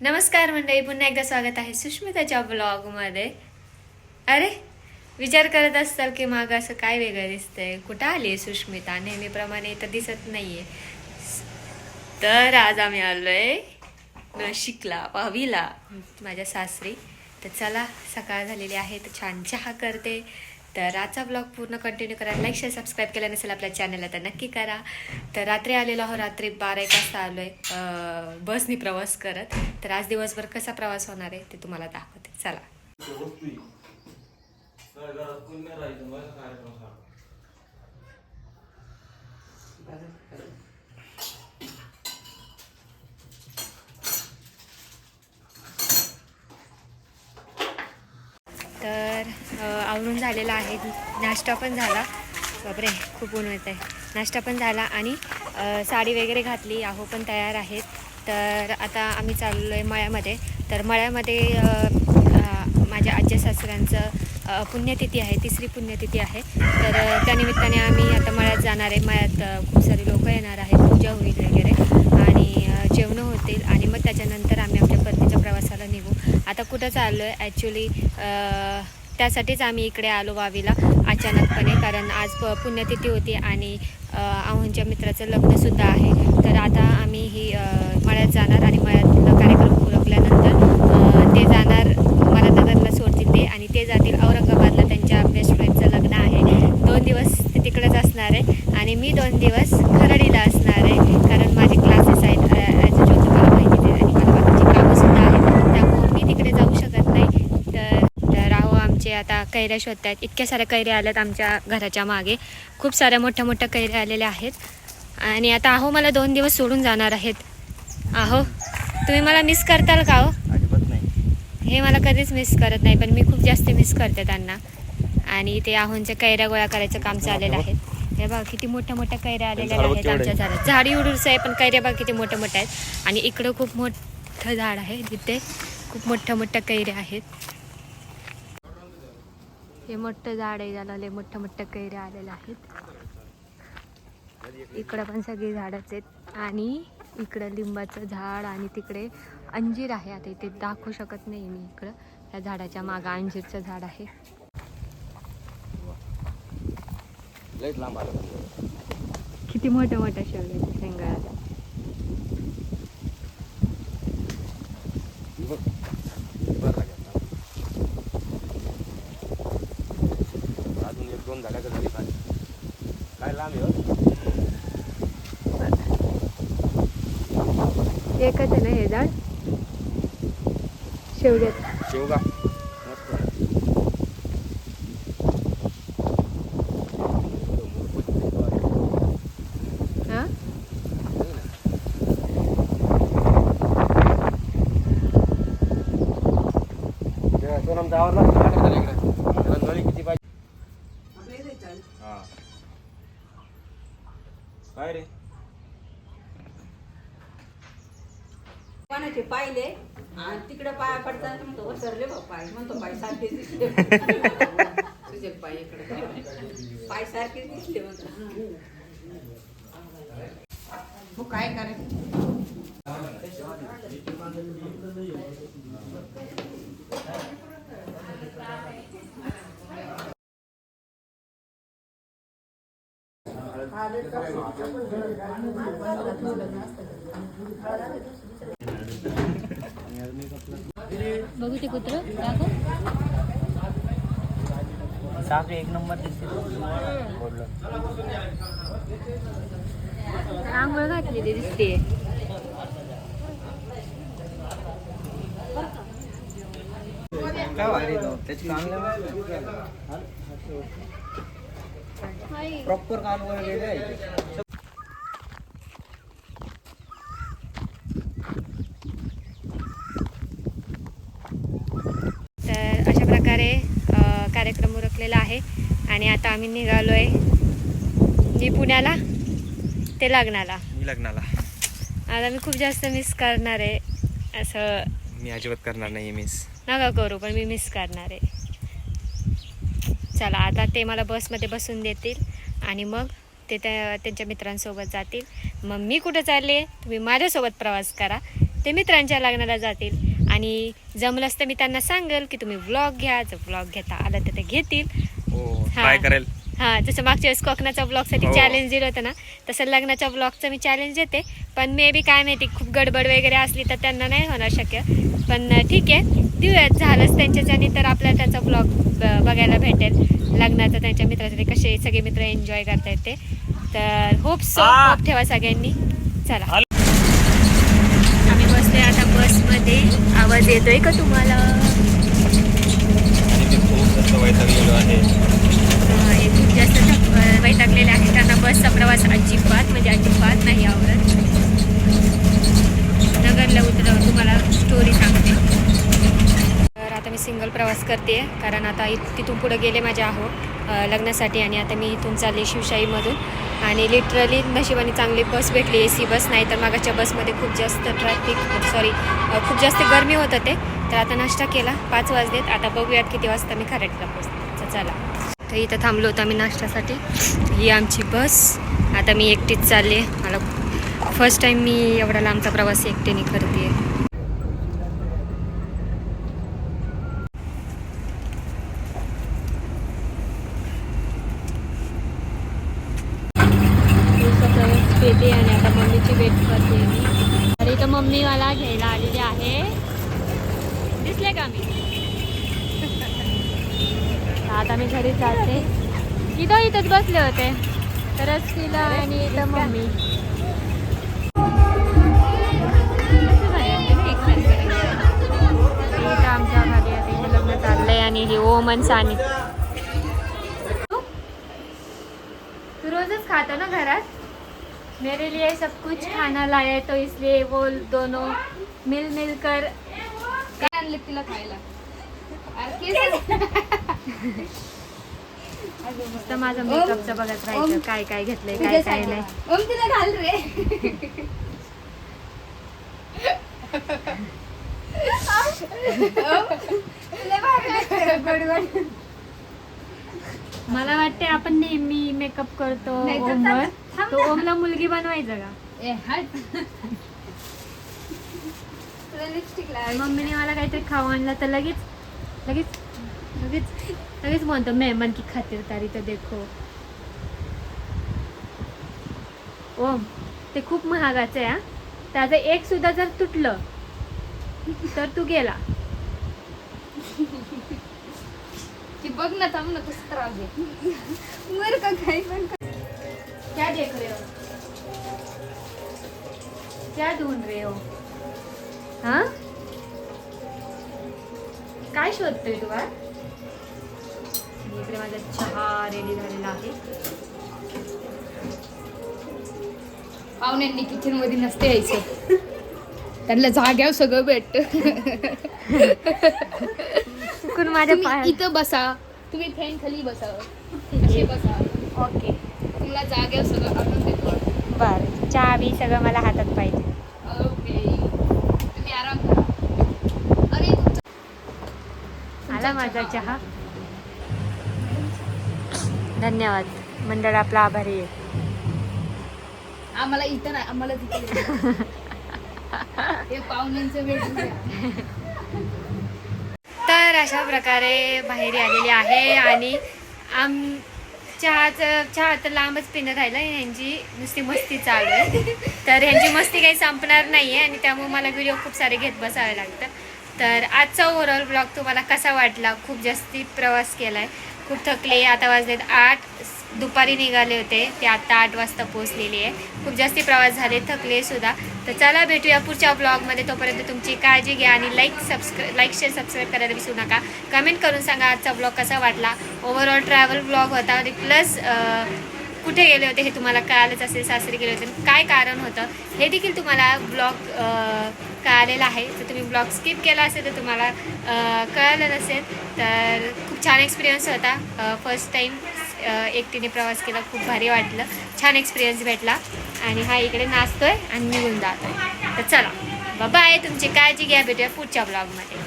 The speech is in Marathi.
नमस्कार मंडळी पुन्हा एकदा स्वागत आहे सुष्मिताच्या ब्लॉगमध्ये. अरे विचार करत असताल की मग असं काय वेगळं दिसतंय? कुठं आली आहे सुष्मिता? नेहमीप्रमाणे तर दिसत नाहीये. तर आज आम्ही आलोय नाशिकला पावीला माझ्या सासरी. तर चला सकाळ झालेली आहे तर छान चहा करते. तर आजचा ब्लॉग पूर्ण कंटिन्यू करा. लाईक शेअर सबस्क्राईब केला नसेल आपल्या चॅनलला तर नक्की करा. तर रात्री आलेलो आहो रात्री बारा एक वाजता आलो आहे बसनी प्रवास करत. तर आज दिवसभर कसा प्रवास होणार आहे ते तुम्हाला दाखवते. चला तर अ, आवरून झालेला आहे. नाश्ता पण झाला. बापरे खूप ऊन येत आहे. नाश्ता पण झाला आणि साडी वगैरे घातली. आहो पण तयार आहेत. तर आता आम्ही चाललो आहे मळ्यामध्ये. तर मळ्यामध्ये माझ्या आज्या सासऱ्यांचं पुण्यतिथी आहे. तिसरी पुण्यतिथी आहे. तर त्यानिमित्ताने आम्ही आता मळ्यात जाणार आहे. मळ्यात खूप सारे लोक येणार आहेत. पूजा होईल वगैरे. आणि जेवणं होतील. आणि मग त्याच्यानंतर आम्ही आमच्या परतीच्या प्रवासाला निघू. आता कुठं चाललो आहे ॲक्च्युली त्यासाठीच आम्ही इकडे आलो वावीला अचानकपणे कारण आज प पुण्यतिथी होती आणि अ, आव्हांच्या मित्राचं लग्नसुद्धा आहे. तर आता आम्ही ही मळ्यात जाणार आणि मळ्यात कार्यक्रम उरकल्यानंतर अ, ते जाणार मला नगरला सोडतील ते आणि ते जातील औरंगाबादला त्यांच्या बेस्ट फ्रेंडचं लग्न आहे दोन दिवस ते तिकडेच असणार आहे आणि मी दोन दिवस खरडीला असणार आहे कारण माझे क्लासेस आहेत ॲज अ तुम्हाला माहिती आहे आणि मला बाकीची कामंसुद्धा आहेत त्यामुळे मी तिकडे जाऊ शकत नाही तर तर अहो आमचे आता कैऱ्या शोधत आहेत इतक्या साऱ्या कैऱ्या आल्यात आमच्या घराच्या मागे. खूप साऱ्या मोठ्या मोठ्या कैऱ्या आलेल्या आहेत. आणि आता अहो मला दोन दिवस सोडून जाणार आहेत. अहो तुम्ही मला मिस करताल का हो? हे मला कधीच मिस करत नाही पण मी खूप जास्त मिस करते त्यांना. आणि ते आहोंच्या कैऱ्या गोळा करायचं काम चाललेलं आहे. हे बघा किती मोठ्या मोठ्या कैऱ्या आलेल्या आहेत आमच्या आहे. झाडात. झाडी उडूस आहे पण कैऱ्या बघा किती मोठ्या मोठ्या आहेत. आणि इकडं खूप मोठं झाड आहे तिथे खूप मोठ्या मोठ्या कैऱ्या आहेत. हे मोठं झाड आहे त्याला लय मोठ्या मोठ्या कैऱ्या आलेल्या आहेत. इकडं पण सगळी झाडच आहेत. आणि इकडं लिंबाचं झाड आणि तिकडे अंजीर आहे आता इथे दाखवू शकत नाही मी इकडं. त्या झाडाच्या मागं अंजीरचं झाड आहे. किती मोठ्या मोठ्या शेवग्याच्या शेंगा आल्या बघ बरं लागेल अजून एक दोन का झाली काय काय लांब आहे हो? एकच आहे ना हे झाड? शेवग्यात शेवगा मस्त आहे. हा ते सोनमचा आवरला काय झालं इकडे रंगोळी किती पाहिजे हा. काय रे? कोणाचे पाहिले? आणि तिकडे पाया पडताना म्हणतो वसरले बा पाय. म्हणतो पाय सारखे दिसले. तुझे पाय इकडे पाय सारखे दिसले म्हणतो. मग काय करायचं? बघू ते कुत्र. साप एक नंबर दिसते. आंघोळ घातलेली दिसते काय वारी त्याची प्रॉपर काम वगैरे आहे. तर अशा प्रकारे कार्यक्रम उरकलेला आहे आणि आता आम्ही निघालो आहे मी पुण्याला ते लग्नाला. मी लग्नाला. आता मी खूप जास्त मिस करणार आहे असं मी अजिबात करणार नाही मिस नका करू पण मी मिस करणार आहे. चला आता ते मला बसमध्ये बसून देतील आणि मग ते त्या त्यांच्या मित्रांसोबत जातील. मग मी कुठं चालले? तुम्ही माझ्यासोबत प्रवास करा. ते मित्रांच्या लग्नाला जातील. आणि जमलंच तर मी त्यांना सांगेल की तुम्ही व्लॉग घ्या. जर व्लॉग घेता आलं तर ते घेतील. हो हा. करेल. हां जसं मागच्या वेळेस कोकणाच्या ब्लॉगसाठी हो. चॅलेंज दिलं होतं ना तसं लग्नाच्या ब्लॉगचं मी चॅलेंज देते. पण मे बी काय माहिती खूप गडबड वगैरे असली तर त्यांना नाही होणार शक्य. पण ठीक आहे. देऊयात झालंच त्यांच्याच्यानी तर आपल्याला त्याचा ब्लॉग बघायला भेटेल. लग्नाचं त्यांच्या मित्राचे कसे सगळे मित्र एन्जॉय करतायत ते. तर होप सो. होप ठेवा सगळ्यांनी. चला. आम्ही बसलोय आता बसमध्ये. आवाज येतोय का तुम्हाला? आणि मी जास्त थक- वैतागलेले आहेत त्यांना बसचा प्रवास अजिबात म्हणजे अजिबात नाही आवडत नगरला उतरव तुम्हाला स्टोरी सांगते तर आता मी सिंगल प्रवास करते कारण आता तिथून पुढे गेले माझे आहो लग्नासाठी आणि आता मी इथून चालले शिवशाहीमधून. आणि लिटरली नशिबाने चांगली बस भेटली ए सी बस नाही तर मागाच्या बसमध्ये खूप जास्त ट्रॅफिक सॉरी खूप जास्त गरमी होतं ते. तर आता नाश्ता केला पाच वाजलेत. आता बघूयात किती वाजता मी खरेटला पोचते चला. तर इथं थांबलो होतो आम्ही नाश्त्यासाठी. ही आमची बस. आता मी एकटीच चालले. मला फर्स्ट टाईम मी एवढा लांबचा प्रवास एकटीने करते पेते आणि आता मम्मीची वेट करते मी. अरे तर मम्मी मला घ्यायला आलेली आहे. दिसले का मी आता मी घरी जाते. इथं इथंच बसले होते. तरच तिला आणि इथं मम्मी. आमच्या घरी आता लग्न चाललंय आणि हे ओमन सानी. तू रोजच खातो ना घरात? मेरे लिए सब कुछ खाना लाया तो इसलिए वो दोनों मिल मिल कर काय तिला खायला नुसतं माझं मेकअपचं बघत राहायचं काय काय घेतलंय काय काय नाही. ओम तिला घाल रे. मला वाटते आपण नेहमी मेकअप करतो ओमवर. तो ओमला मुलगी बनवायचं का? लिपस्टिक. मम्मीने मला काहीतरी खाऊ आणलं तर लगेच लगेच लगेच लगेच म्हणतो मेहमान की खातिरदारी तर देखो. ओम ते खूप महागाचं आहे हा. त्याचं एक सुद्धा जर तुटलं तर तू गेला. ती बघ ना थांब ना कसं त्रास दे मर का काही पण. क्या देख रहे हो? क्या ढूंढ रहे हो? हा? काय शोधतोय तू? आणि इकडे माझा चहा रेडी झालेला आहे. पाहुण्यांनी किचनमध्ये नसते यायचं. त्यांना जाग्यावर सगळं भेटत. चुकून माझ्या तुम्ही पाया इथं बसा. तुम्ही फॅन खाली बसा. असे बसा. ओके तुम्हाला जाग्यावर सगळं आणून देतो बर. चहा बी सगळं मला हातात पाहिजे ओके तुम्ही आराम करा अरे आला माझा चहा. धन्यवाद. मंडळ आपला आभारी आहे. आम्हाला इथं नाही आम्हाला तिथे पाहुण्यांचं भेटून तर अशा प्रकारे बाहेर आलेली आहे आणि आम चहाचं चहा तर लांबच पिणं राहिलं ह्यांची नुसती मस्ती चालू आहे. तर ह्यांची मस्ती काही संपणार नाही आहे आणि त्यामुळे मला व्हिडिओ खूप सारे घेत बसावे लागतं तर आजचा ओव्हरऑल ब्लॉग तुम्हाला कसा वाटला? खूप जास्ती प्रवास केला आहे खूप थकले. आता वाजलेत आठ. दुपारी निघाले होते. ते आत्ता आठ वाजता पोहोचलेली आहे. खूप जास्ती प्रवास झाले. थकले सुद्धा. तर चला भेटूया पुढच्या ब्लॉगमध्ये तोपर्यंत तुमची काळजी घ्या आणि like subscribe like share subscribe करायला विसरू नका. कमेंट करून सांगा आजचा ब्लॉग कसा वाटला? ओव्हरऑल ट्रॅव्हल ब्लॉग होता आणि प्लस कुठे गेले होते हे तुम्हाला कळालंच असेल सासरी गेले होते. काय कारण होतं? हे देखील तुम्हाला ब्लॉग कळालेलं आहे? तर तुम्ही ब्लॉग स्किप केला असेल तर तुम्हाला कळलं कळालं नसेल तर खूप छान एक्सपिरियन्स होता. फर्स्ट टाईम एकटीने प्रवास केला. खूप भारी वाटलं. छान एक्सपिरियन्स भेटला. आणि हा इकडे नाचतोय आणि निघून जातोय. तर चला. बाय तुमची काळजी घ्या. भेटूया पुढच्या ब्लॉगमध्ये